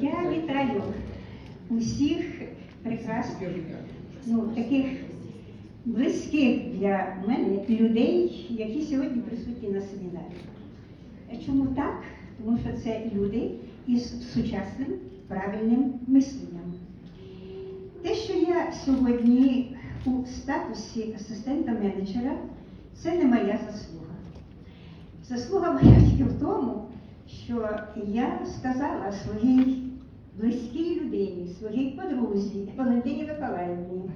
Я вітаю усіх прекрасних, ну, таких близьких для мене людей, які сьогодні присутні на семінарі. Чому так? Тому що це люди із сучасним правильним мисленням. Те, що я сьогодні у статусі асистента менеджера, це не моя заслуга. Заслуга моя тільки в тому, що я сказала своїй близькій людині, своїй подрузі Валентині Миколаївні,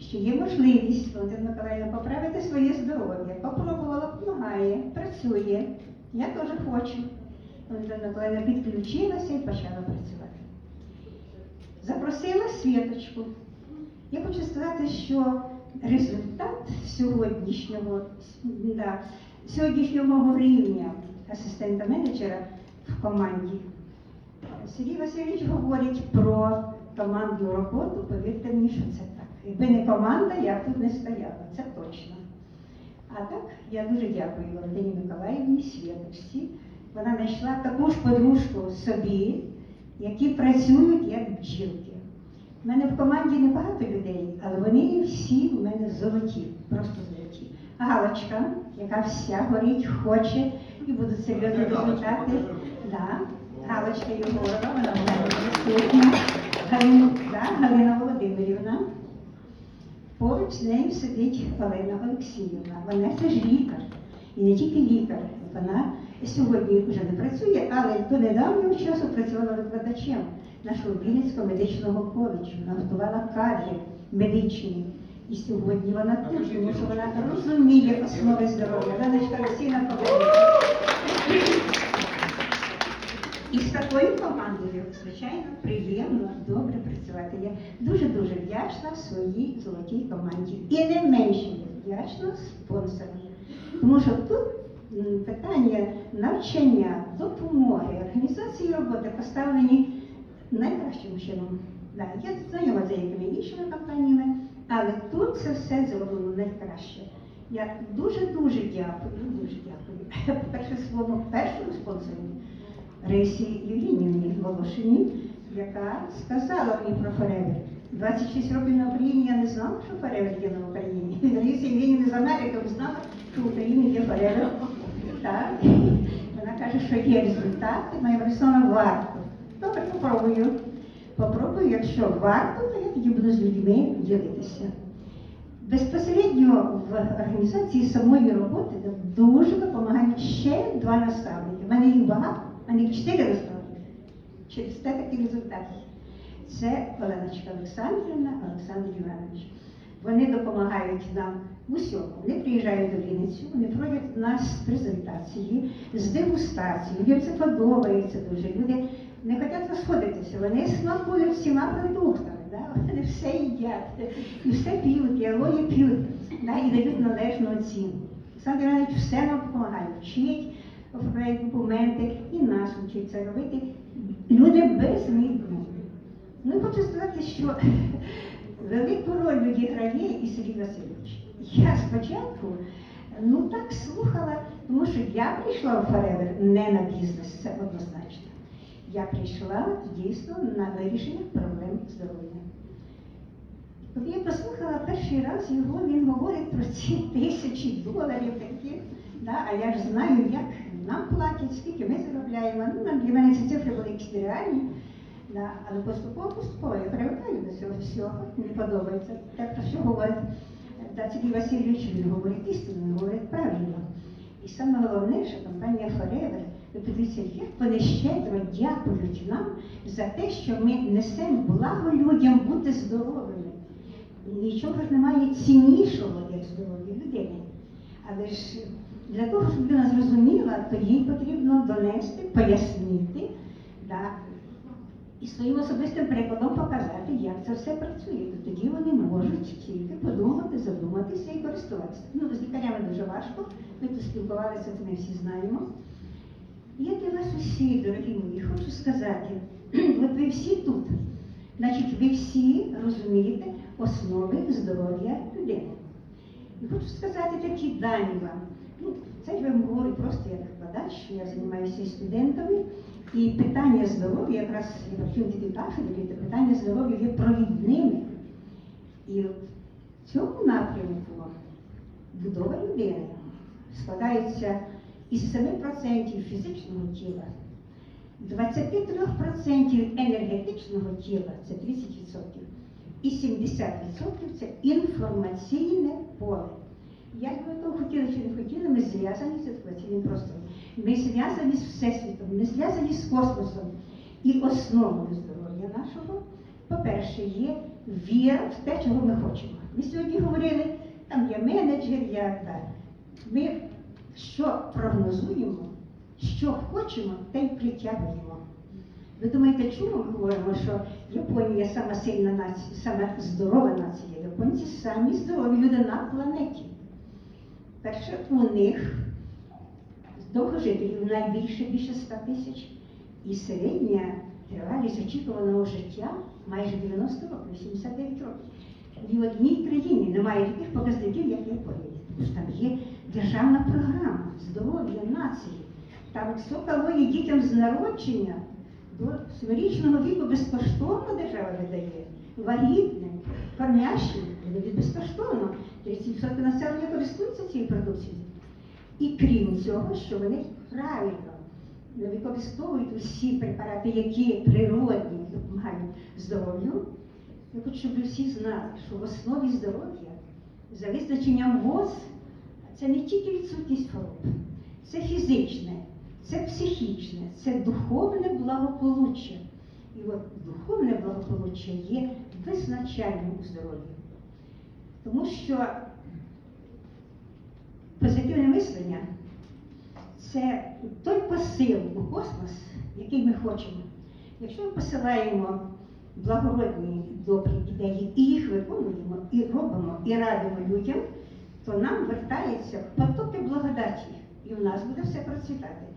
що є можливість Валентина Миколаївна поправити своє здоров'я. Попробувала, допомагає, працює. Я теж хочу. Валентина Миколаївна підключилася і почала працювати. Запросила Світочку. Я хочу сказати, що результат сьогоднішнього, да, сьогоднішнього рівня асистента менеджера в команді. Сергій Васильович говорить про командну роботу, повірте мені, що це так. Якби не команда, я б тут не стояла, це точно. А так, я дуже дякую Валентині Миколаївні Святочці. Вона знайшла таку ж подружку собі, які працюють як бджілки. У мене в команді небагато людей, але вони всі в мене золоті, просто золоті. Галочка, яка вся горить, хоче і будуть серйозні результати. Да. Галочка Єгорова, вона мене присутня. Галина, да, Галина Володимирівна. Поруч з нею сидить Олена Олексіївна. Вона теж лікар. І не тільки лікар. Вона сьогодні вже не працює, але до недавнього часу працювала викладачем нашого Вінницького медичного коледжу. Вона готувала кадри медичні. І сьогодні вона тут, тому що вона розуміє основи здоров'я. Леночка Олексійна Павловна. Такою командою, звичайно, приємно, добре працювати. Я дуже-дуже вдячна своїй золотій команді. І не менше вдячна спонсорам. Тому що тут питання навчання, допомоги, організації роботи поставлені найкращим чином. Да, я знайома з деякими іншими компаніями, але тут це все зроблено найкраще. Я дуже-дуже дякую, дуже дякую. По-перше, своєму першому спонсору. Рисі Євгенівні Волошині, яка сказала мені про Форевер. 26 років на Україні я не знала, що Форевер є на Україні. Рисі Євгенівні з Америки знала, що в Україні є Форевер. Так. Вона каже, що є результати, моя персона варто. Добре, попробую. Попробую, якщо варто, то я тоді буду з людьми ділитися. Безпосередньо в організації самої роботи дуже допомагають ще два наставники. У мене їх багато, а не чотири. Через те такий результат. Це Оленочка Олександрівна, Олександр Іванович. Вони допомагають нам в усьому. Вони приїжджають до Вінницю, вони проводять у нас презентації з дегустацією. Їм це подобається дуже. Люди не хочуть розходитися, вони смакують всіма продуктами. Да? Вони все їдять, і все п'ють, і алої п'ють, да? і дають належну оцінку. Олександр Іванович все нам допомагає, вчить, документи і нас вчить це робити. Люди без безмірні. Ну, хочу сказати, що велику роль відіграє і Сергій Васильович. Я спочатку ну так слухала, тому що я прийшла у Форевер не на бізнес, це однозначно. Я прийшла дійсно на вирішення проблем здоров'я. Коли я послухала перший раз його, він говорить про ці тисячі доларів такі, да, а я ж знаю, як нам платять, скільки ми заробляємо. Ну, для мене ці цифри були якісь нереальні. Да, але поступово поступово я привикаю до цього всього, мені подобається. Те, про що говорить да, Сергій Васильович, він говорить істину, він говорить правильно. І саме головне, що компанія Forever, ви подивіться, як вони щедро дякують нам за те, що ми несемо благо людям бути здоровими. Нічого ж немає ціннішого, як здоров'я людини. Але ж для того, щоб людина зрозуміла, то їй потрібно донести, пояснити. Да, і своїм особистим прикладом показати, як це все працює. То тоді вони можуть тільки подумати, задуматися і користуватися. Ну, з лікарями дуже важко, ми тут спілкувалися, це ми всі знаємо. Я для вас усі, дорогі мої, хочу сказати, от ви всі тут, значить, ви всі розумієте основи здоров'я людини. І хочу сказати такі дані вам. Ну, це я вам говорю просто як викладач, я займаюся студентами. І питання здоров'я, якраз я працюю на такій кафедрі, питання здоров'я є провідними. І в цьому напрямку будова людини складається із 7% фізичного тіла, 23% енергетичного тіла це 30%, і 70% це інформаційне поле. Як ви того хотіли чи не хотіли, ми зв'язані з інформаційним простором. Ми зв'язані з Всесвітом, ми зв'язані з космосом. І основою здоров'я нашого, по-перше, є віра в те, чого ми хочемо. Ми сьогодні говорили, там є менеджер, я так. Ми що прогнозуємо, що хочемо, те й притягуємо. Ви думаєте, чому ми говоримо, що Японія сама сильна нація, сама здорова нація? Японці самі здорові люди на планеті. Перше, у них довгожителів найбільше, більше 100 тисяч, і середня тривалість очікуваного життя майже 90 років, 89 років. Ні в одній країні немає таких показників, як в Японії. Тому там є державна програма здоров'я нації. Там соколої дітям з народження до семирічного віку безкоштовно держава видає. Вагітним, кормящим, видають безкоштовно. 30% населення користуються цією продукцією. І крім цього, що вони правильно використовують усі препарати, які природні допомагають здоров'ю. Я хочу, щоб ви всі знали, що в основі здоров'я за визначенням ВОЗ це не тільки відсутність хвороб, це фізичне, це психічне, це духовне благополуччя. І от духовне благополуччя є визначальним у здоров'ї. Тому що позитивне мислення це той посил у космос, який ми хочемо. Якщо ми посилаємо благородні добрі ідеї і їх виконуємо, і робимо, і радимо людям, то нам вертається потоки благодаті, і в нас буде все процвітати.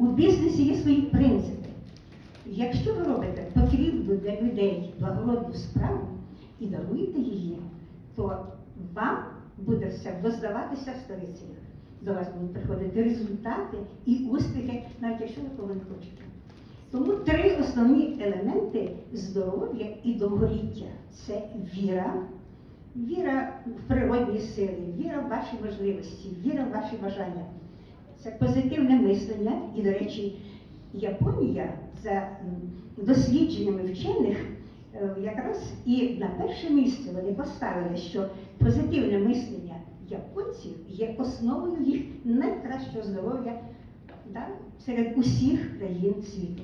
У бізнесі є свої принципи. Якщо ви робите потрібну для людей благородну справу і даруєте її, то вам буде все доздаватися в столиці. До вас будуть приходити результати і успіхи, навіть якщо ви того не хочете. Тому три основні елементи здоров'я і довголіття це віра, віра в природні сили, віра в ваші можливості, віра в ваші бажання. Це позитивне мислення. І, до речі, Японія за дослідженнями вчених е, якраз і на перше місце вони поставили, що позитивне мислення японців є основою їх найкращого здоров'я да, серед усіх країн світу.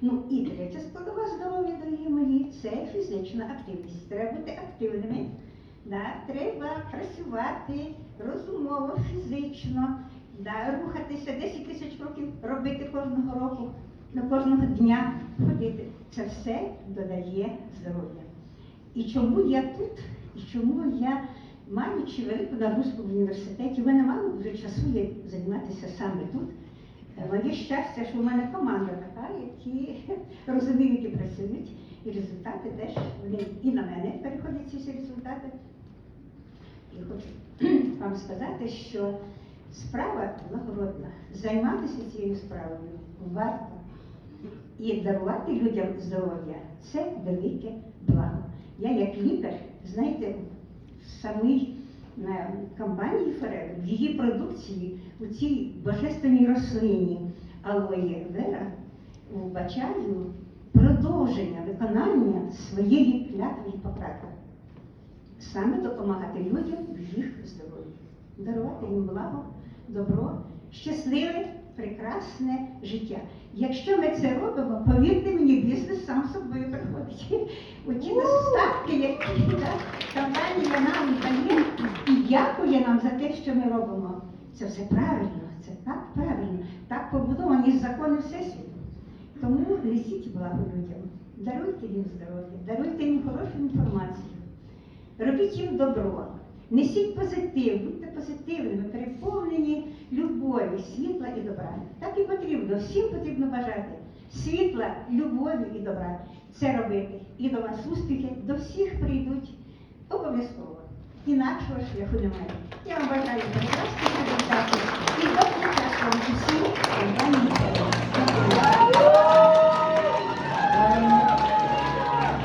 Ну і третя складова здоров'я, дорогі мої, це фізична активність. Треба бути активними. Да, треба працювати розумово, фізично, да, рухатися 10 тисяч кроків робити кожного року, на кожного дня ходити. Це все додає здоров'я. І чому я тут, і чому я, маючи велику нагрузку в університеті, в мене мало дуже часу є займатися саме тут. Моє щастя, що в мене команда така, які розуміють і працюють, і результати теж вони і на мене переходять ці всі результати. І хочу вам сказати, що справа благородна. Займатися цією справою варто. І дарувати людям здоров'я це велике благо. Я як лікар, знаєте, в самій е, компанії Форел, в її продукції, у цій божественній рослині алої вера вбачаю продовження виконання своєї клятви Гіппократа. Саме допомагати людям в їх здоров'ї, дарувати їм благо, добро, щасливе, прекрасне життя. Якщо ми це робимо, повірте мені, бізнес сам собою приходить. Оті достатки, які компанія нам дає, і дякує нам за те, що ми робимо. Це все правильно, це так правильно, так побудовані закони Всесвіту. Тому несіть благо людям, даруйте їм здоров'я, даруйте їм хорошу інформацію. Робіть їм добро, несіть позитив, будьте позитивними, переповнені любові, світла і добра. Так і потрібно, всім потрібно бажати світла, любові і добра. Це робити. І до вас успіхи, до всіх прийдуть обов'язково. Інакшого шляху немає. Я вам бажаю прекрасних результатів і доброго часу вам усім.